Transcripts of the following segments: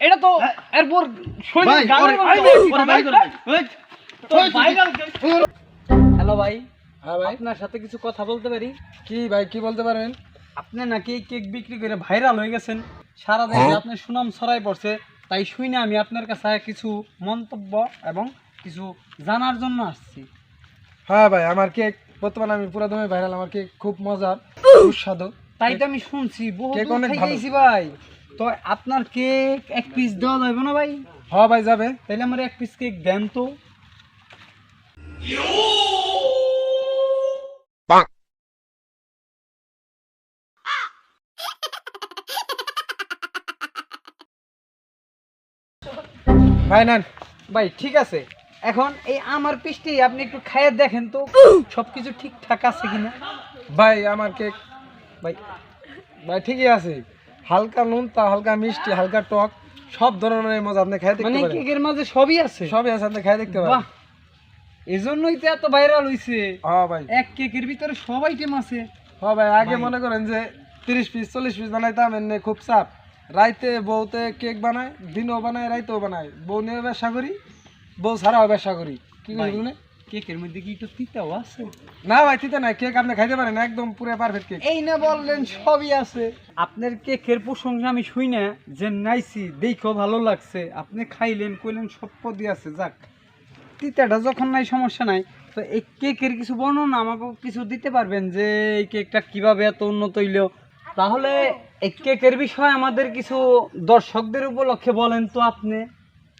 এটা তো এরপর viral game- হ্যালো ভাই হ্যাঁ ভাই। আপনার সাথে কিছু কথা বলতে পারি? কি ভাই কি বলতে পারেন? আপনি নাকি কেক বিক্রি করে ভাইরাল হয়ে গেছেন? সারা দেশে আপনার সুনাম ছড়াই পড়ছে তাই শুনে আমি আপনার কাছে কিছু মন্তব্য এবং কিছু জানার জন্য আসছি। হ্যাঁ ভাই আমার কেক বর্তমানে আমি পুরো দমে ভাইরাল আমার কেক খুব মজার সুস্বাদু। তাই তো আমি শুনছি বহু ভাই। তো আপনার কেক এক পিস দেওয়া যাবে না ভাই? হ্যাঁ ভাই যাবে। তাহলে আমার এক পিস কেক দেন তো। ভাই নেন। ভাই ঠিক আছে। এখন এই আমার পিসটি আপনি একটু খাইয়ে দেখেন তো সবকিছু ঠিকঠাক আছে কিনা? ভাই আমার কেক ভাই। ভাই ঠিকই আছে। হালকা নুন তা হালকা মিষ্টি হালকা টক সব ধরনের মজা আপনি খাই দেখতে মানে পারেন। কেকের মাঝে সবই আছে। সবই আছে আপনি খাই দেখতে পারেন। এজন্যই তো এত ভাইরাল হইছে। হ্যাঁ ভাই। এক কেকের ভিতরে সব আইটেম আছে। হ্যাঁ ভাই আগে মনে করেন যে তিরিশ পিস চল্লিশ পিস বানাইতাম এমনি খুব চাপ। রাইতে বউতে কেক বানায় দিনও বানায় রাইতেও বানায়। বউ নিয়ে ব্যবসা করি বউ ছাড়াও ব্যবসা করি। কি। করি কেকের মধ্যে কি একটু তিতাও আছে? না ভাই তিতে নাই কেক আপনি খাইতে পারেন একদম পুরো পারফেক্ট কেক এই না বললেন সবই আছে। আপনার কেকের প্রশংসা আমি শুই না যে নাইছি দেখো ভালো লাগছে। আপনি খাইলেন কইলেন সব পদই আছে যাক। তিতাটা যখন নাই সমস্যা নাই। তো এই কেকের কিছু বর্ণনা আমাকে কিছু দিতে পারবেন যে এই কেকটা কীভাবে এত উন্নত হইল? তাহলে এই কেকের বিষয়ে আমাদের কিছু দর্শকদের উপলক্ষে বলেন তো আপনি।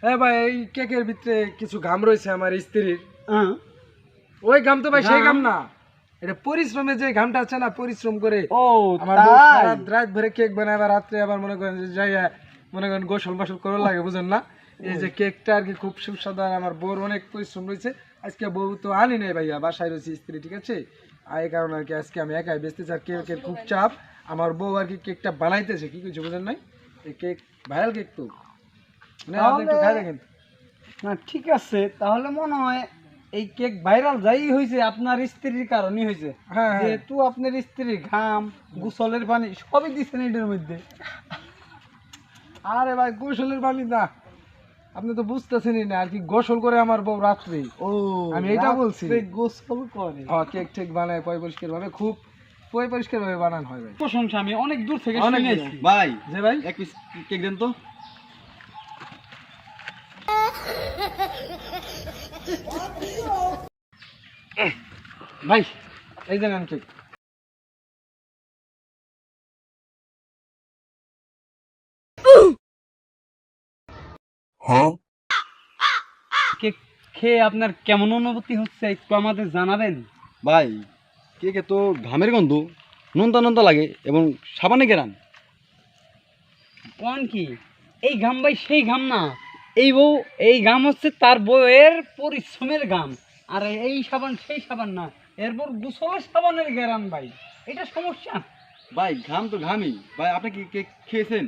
হ্যাঁ ভাই এই কেকের ভিতরে কিছু ঘাম রয়েছে আমার স্ত্রীর। ওই ঘাম তো ভাই সেই? ঘাম না। এটা পরিশ্রমে যে ঘামটা আছে না পরিশ্রম করে ও আমার বউ রাত ভরে কেক বানায় আবার রাত্রে আবার মনে করেন যে যাই মনে করেন গোসল মাসল করার লাগে বুঝেন না? এই যে কেকটা আর কি খুব সুস্বাদু আর আমার বউর অনেক পরিশ্রম রয়েছে। আজকে বউ তো আনি নাই ভাইয়া বাসায় রয়েছে স্ত্রী ঠিক আছে? আর এই কারণে আর কি আজকে আমি একাই বেচতেছি আর কেকের খুব চাপ। আমার বউ আর কি কেকটা বানাইতেছে কি কিছু বুঝেন নাই? এই কেক ভাইরাল কেক তো। মানে আপনি একটু খাই দেখেন। না ঠিক আছে তাহলে মনে হয় এই কেক ভাইরাল যাই হয়েছে আপনার স্ত্রীর কারণে হয়েছে হ্যাঁ হ্যাঁ। যেহেতু আপনার স্ত্রীর ঘাম গোসলের পানি সবই দিচ্ছেন এটার মধ্যে। আরে ভাই গোসলের পানি না। আপনি তো বুঝতেছেনই না আর কি গোসল করে আমার বউ রাত্রে। ও আমি এটা বলছি। গোসল করে? হ্যাঁ কেক টেক বানায় পয় পরিষ্কার ভাবে খুব পয় পরিষ্কার ভাবে বানানো হয় ভাই। প্রশংসা আমি অনেক দূর থেকে শুনেছি। ভাই যে ভাই? এক পিস কেক দেন তো। ভাই এই যে কেক খেয়ে আপনার কেমন অনুভূতি হচ্ছে একটু আমাদের জানাবেন? ভাই কেকে তো ঘামের গন্ধ নোনতা নোনতা লাগে এবং সাবানে গেরান। কোন কি? এই ঘাম ভাই সেই ঘাম না। এই বউ এই ঘাম হচ্ছে তার বউয়ের পরিশ্রমের ঘাম আর এই সাবান সেই সাবান না এরপর গোসলের সাবানের গেরান ভাই এটা সমস্যা ভাই ঘাম তো ঘামই ভাই আপনি কি খেয়েছেন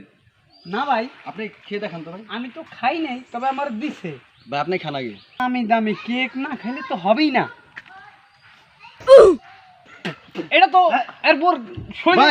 না ভাই আপনি খেয়ে দেখান তো ভাই আমি তো খাই নাই তবে আমার দিছে ভাই আপনি খান আগে আমি দামি কেক না খেলে তো হবেই না এটা তো এরপর মতো।